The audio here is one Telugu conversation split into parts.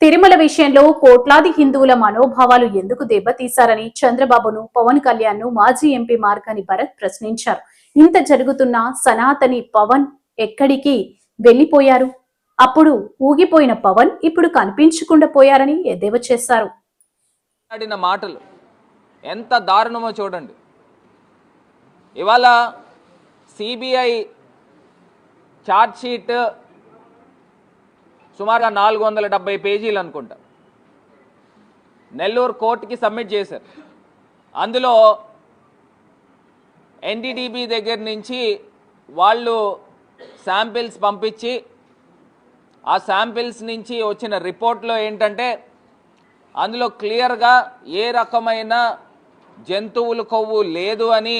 తిరుమల విషయంలో కోట్లాది హిందువుల మనోభావాలు ఎందుకు దెబ్బతీశారని చంద్రబాబును పవన్ కళ్యాణ్ను మాజీ ఎంపీ మార్గాని భరత్ ప్రశ్నించారు. ఇంత జరుగుతున్న సనాతని పవన్ ఎక్కడికి వెళ్ళిపోయారు అప్పుడు ఊగిపోయిన పవన్ ఇప్పుడు కనిపించకుండా పోయారని ఎద్దేవా చేశారు. మాట్లాడిన మాటలు ఎంత దారుణమో చూడండి. ఇవాళ సిబిఐ షీట్ సుమారుగా నాలుగు వందల డెబ్బై పేజీలు అనుకుంటా. నెల్లూరు కోర్టుకి సబ్మిట్ చేశారు. అందులో ఎన్డీడీబీ దగ్గర నుంచి వాళ్ళు శాంపిల్స్ పంపించి ఆ శాంపిల్స్ నుంచి వచ్చిన రిపోర్ట్లో ఏంటంటే అందులో క్లియర్గా ఏ రకమైన జంతువుల కొవ్వు లేదు అని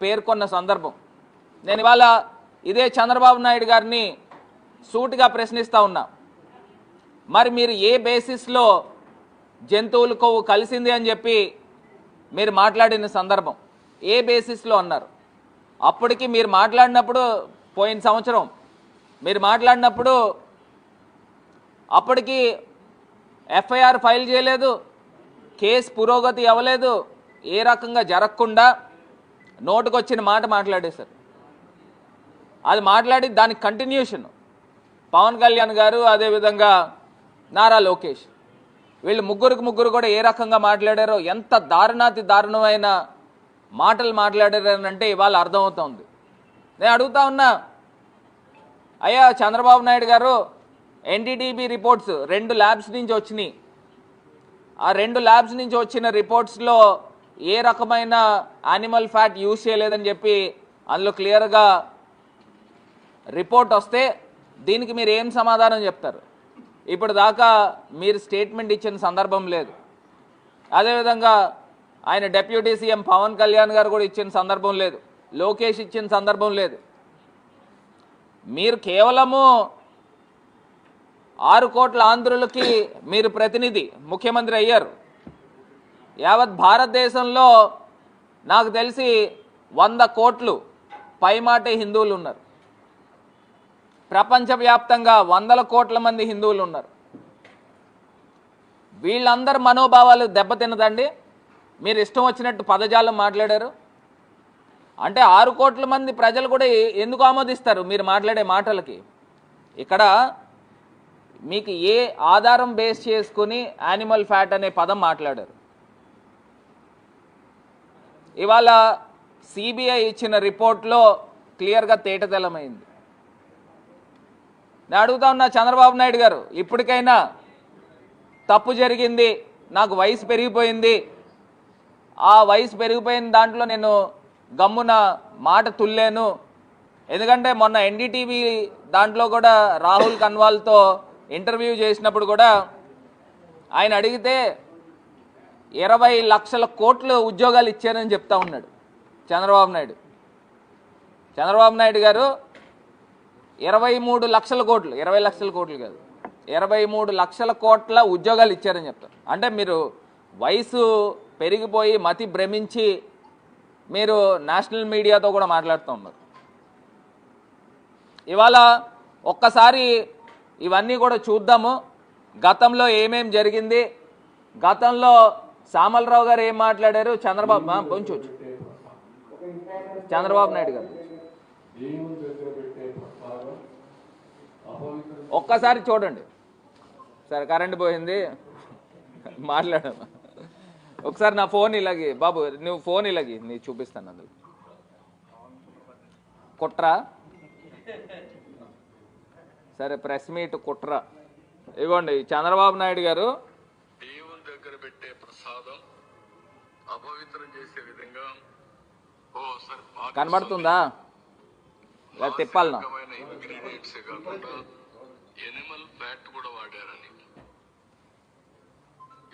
పేర్కొన్న సందర్భం. నేను ఇవాళ ఇదే చంద్రబాబు నాయుడు గారిని సూటిగా ప్రశ్నిస్తూ ఉన్నా. మరి మీరు ఏ బేసిస్లో జంతువుల కొవ్వు కలిసింది అని చెప్పి మీరు మాట్లాడిన సందర్భం. ఏ బేసిస్లో అన్నారు? అప్పటికి మీరు మాట్లాడినప్పుడు పోయిన సంవత్సరం మీరు మాట్లాడినప్పుడు అప్పటికి ఎఫ్ఐఆర్ ఫైల్ చేయలేదు కేసు పురోగతి అవ్వలేదు ఏ రకంగా జరగకుండా నోటుకొచ్చిన మాట మాట్లాడేశారు. అది మాట్లాడి దానికి కంటిన్యూషన్ పవన్ కళ్యాణ్ గారు అదేవిధంగా నారా లోకేష్. వీళ్ళు ముగ్గురికి ముగ్గురు కూడా ఏ రకంగా మాట్లాడారో ఎంత దారుణాతి దారుణమైన మాటలు మాట్లాడారనంటే ఇవాళ అర్థమవుతోంది. నేను అడుగుతా ఉన్నా అయ్యా చంద్రబాబు నాయుడు గారు ఎన్డీడీబీ రిపోర్ట్స్ రెండు ల్యాబ్స్ నుంచి వచ్చినాయి. ఆ రెండు ల్యాబ్స్ నుంచి వచ్చిన రిపోర్ట్స్లో ఏ రకమైన యానిమల్ ఫ్యాట్ యూజ్ చేయలేదని చెప్పి అందులో క్లియర్గా రిపోర్ట్ వస్తే దీనికి మీరు ఏం సమాధానం చెప్తారు? ఇప్పుడు దాకా మీరు స్టేట్మెంట్ ఇచ్చిన సందర్భం లేదు. అదేవిధంగా ఆయన డెప్యూటీ సీఎం పవన్ కళ్యాణ్ గారు కూడా ఇచ్చిన సందర్భం లేదు. లోకేష్ ఇచ్చిన సందర్భం లేదు. మీరు కేవలము ఆరు కోట్ల ఆంధ్రులకి మీరు ప్రతినిధి ముఖ్యమంత్రి అయ్యారు. యావత్ భారతదేశంలో నాకు తెలిసి వంద కోట్లు పైమాటే హిందువులు ఉన్నారు. ప్రపంచవ్యాప్తంగా వందల కోట్ల మంది హిందువులు ఉన్నారు. వీళ్ళందరి మనోభావాలు దెబ్బతిన్నదండి. మీరు ఇష్టం వచ్చినట్టు పదజాలం మాట్లాడారు. అంటే ఆరు కోట్ల మంది ప్రజలు కూడా ఎందుకు ఆమోదిస్తారు మీరు మాట్లాడే మాటలకి? ఇక్కడ మీకు ఏ ఆధారం బేస్ చేసుకుని యానిమల్ ఫ్యాట్ అనే పదం మాట్లాడారు. ఇవాళ సిబిఐ ఇచ్చిన రిపోర్ట్లో క్లియర్గా తేటతెలమైంది. నేను అడుగుతా ఉన్నా చంద్రబాబు నాయుడు గారు ఇప్పటికైనా తప్పు జరిగింది నాకు వయసు పెరిగిపోయింది. ఆ వయసు పెరిగిపోయిన దాంట్లో నేను గమ్మున మాట తుల్లేను. ఎందుకంటే మొన్న ఎన్డీటీవీ దాంట్లో కూడా రాహుల్ కన్వాల్తో ఇంటర్వ్యూ చేసినప్పుడు కూడా ఆయన అడిగితే ఇరవై లక్షల కోట్లు ఉద్యోగాలు ఇచ్చారని చెప్తా ఉన్నాడు చంద్రబాబు నాయుడు. చంద్రబాబు నాయుడు గారు ఇరవై మూడు లక్షల కోట్లు ఇరవై లక్షల కోట్లు కాదు. ఇరవై మూడు లక్షల కోట్ల ఉద్యోగాలు ఇచ్చారని చెప్తారు. అంటే మీరు వయసు పెరిగిపోయి మతి భ్రమించి మీరు నేషనల్ మీడియాతో కూడా మాట్లాడుతూ ఉన్నారు. ఇవాళ ఒక్కసారి ఇవన్నీ కూడా చూద్దాము. గతంలో ఏమేం జరిగింది? గతంలో సామలరావు గారు ఏం మాట్లాడారు? చంద్రబాబు పొంచు చంద్రబాబు నాయుడు గారు దేవుని దగ్గర పెట్టే ప్రసాదం అపవిత్రం ఒక్కసారి చూడండి. సరే కరెంట్ పోయింది. మాట్లాడు. ఒకసారి నా ఫోన్ ఇలాగి బాబు నువ్వు ఫోన్ ఇలాగి నీ చూపిస్తాను అందులో. కుట్ర. సరే ప్రెస్ మీట్ కుట్ర. ఇగోండి చంద్రబాబు నాయుడు గారు. దేవుని దగ్గర పెట్టే ప్రసాదం అపవిత్రం చేసే విధంగా కనబడుతుందా? తిప్పాలనా? ఎనిమల్ ఫ్యాట్ కూడా వాడారని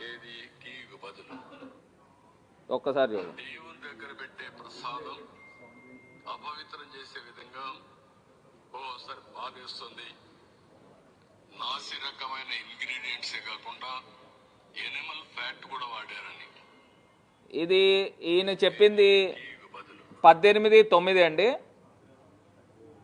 ఏది? టీకు బదులు. ఒక్కసారి దేవుని దగ్గర పెట్టే ప్రసాదం అపవిత్రం చేసే విధంగా ఓ సరే బాధేస్తుంది. నాసి రకమైన ఇంగ్రీడియంట్స్ కాకుండా ఎనిమల్ ఫ్యాట్ కూడా వాడారని ఇది ఈయన చెప్పింది పద్దెనిమిది తొమ్మిది అండి.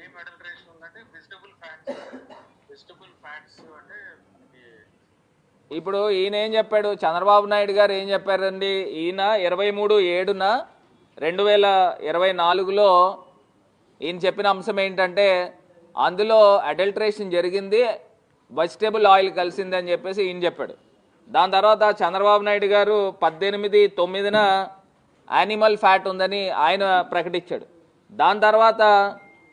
ఏ మెడల్ అడల్ట్రేషన్ ఉందంటే వెజిటబుల్ ఫ్యాట్స్ వెజిటబుల్ ఫ్యాట్స్ అంటే ఇప్పుడు ఈయన ఏం చెప్పాడు? చంద్రబాబు నాయుడు గారు ఏం చెప్పారండి? ఈయన ఇరవై మూడు ఏడున రెండు వేల ఇరవై నాలుగులో ఈయన చెప్పిన అంశం ఏంటంటే అందులో అడల్ట్రేషన్ జరిగింది వెజిటేబుల్ ఆయిల్ కలిసింది అని చెప్పేసి ఈయన చెప్పాడు. దాని తర్వాత చంద్రబాబు నాయుడు గారు పద్దెనిమిది తొమ్మిదిన యానిమల్ ఫ్యాట్ ఉందని ఆయన ప్రకటించాడు. దాని తర్వాత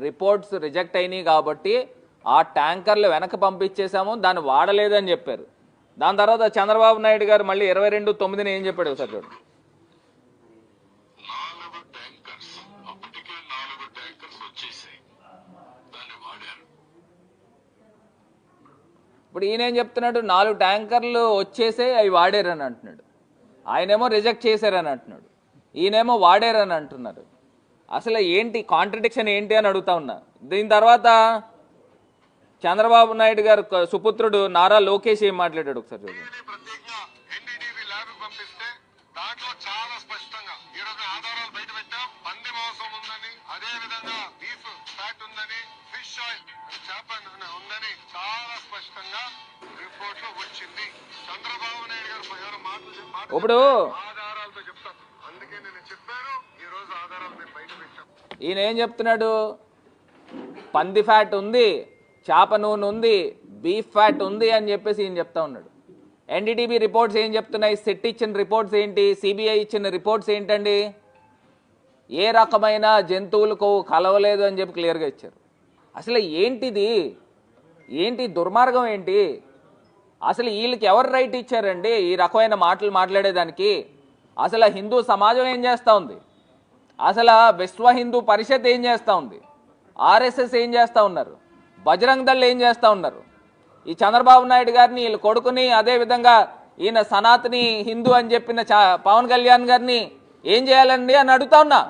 రిపోర్ట్స్ రిజెక్ట్ అయినాయి కాబట్టి ఆ ట్యాంకర్లు వెనక్కి పంపించేశాము దాన్ని వాడలేదని చెప్పారు. దాని తర్వాత చంద్రబాబు నాయుడు గారు మళ్ళీ ఇరవై రెండు తొమ్మిదిని ఏం చెప్పాడు ఒకసారి చూడండి వాడారు. ఇప్పుడు ఈయన ఏం చెప్తున్నాడు? నాలుగు ట్యాంకర్లు వచ్చేసే అవి వాడారని అంటున్నాడు. ఆయనేమో రిజెక్ట్ చేశారని అంటున్నాడు. ఈయనేమో వాడారని అంటున్నారు. అసలు ఏంటి కాంట్రడిక్షన్ ఏంటి అని అడుగుతా ఉన్నా. దీని తర్వాత చంద్రబాబు నాయుడు గారు సుపుత్రుడు నారా లోకేష్ ఏం మాట్లాడాడు ఒకసారి చూడండి ఇది ప్రత్యేకంగా ఎన్డీటీవీ ల్యాబ్ పంపిస్తే దాంట్లో చాలా స్పష్టంగా ఈ రోజు ఆధారాలు బయట పెట్టాం. పంది మాంసం ఉందని అదే విధంగా బీఫ్ ఫ్యాట్ ఉందని ఫిష్ ఆయిల్ చేప నూనె ఉందని చాలా స్పష్టంగా రిపోర్ట్లో వచ్చింది. చంద్రబాబు నాయుడు గారు ఎవరు మాటలు చెప్- మాట ఇప్పుడు ఈయన ఏం చెప్తున్నాడు? పంది ఫ్యాట్ ఉంది చేప నూనె ఉంది బీఫ్ ఫ్యాట్ ఉంది అని చెప్పేసి ఈయన చెప్తా ఉన్నాడు. ఎన్డీటీబీ రిపోర్ట్స్ ఏం చెప్తున్నాయి? సెట్ ఇచ్చిన రిపోర్ట్స్ ఏంటి? సిబిఐ ఇచ్చిన రిపోర్ట్స్ ఏంటండి? ఏ రకమైన జంతువులు కొవ్వు కలవలేదు అని చెప్పి క్లియర్గా ఇచ్చారు. అసలు ఏంటిది? ఏంటి దుర్మార్గం ఏంటి? అసలు వీళ్ళకి ఎవరు రైట్ ఇచ్చారండి ఈ రకమైన మాటలు మాట్లాడేదానికి? అసలు హిందూ సమాజం ఏం చేస్తూ ఉంది? అసలు విశ్వ హిందూ పరిషత్ ఏం చేస్తూ ఉంది? ఆర్ఎస్ఎస్ ఏం చేస్తూ ఉన్నారు? బజరంగ్ దళ్ ఏం చేస్తూ ఉన్నారు? ఈ చంద్రబాబు నాయుడు గారిని వీళ్ళు కొడుకుని అదే విధంగా ఈయన సనాతని హిందూ అని చెప్పిన పవన్ కళ్యాణ్ గారిని ఏం చేయాలండి అని అడుగుతా ఉన్నా.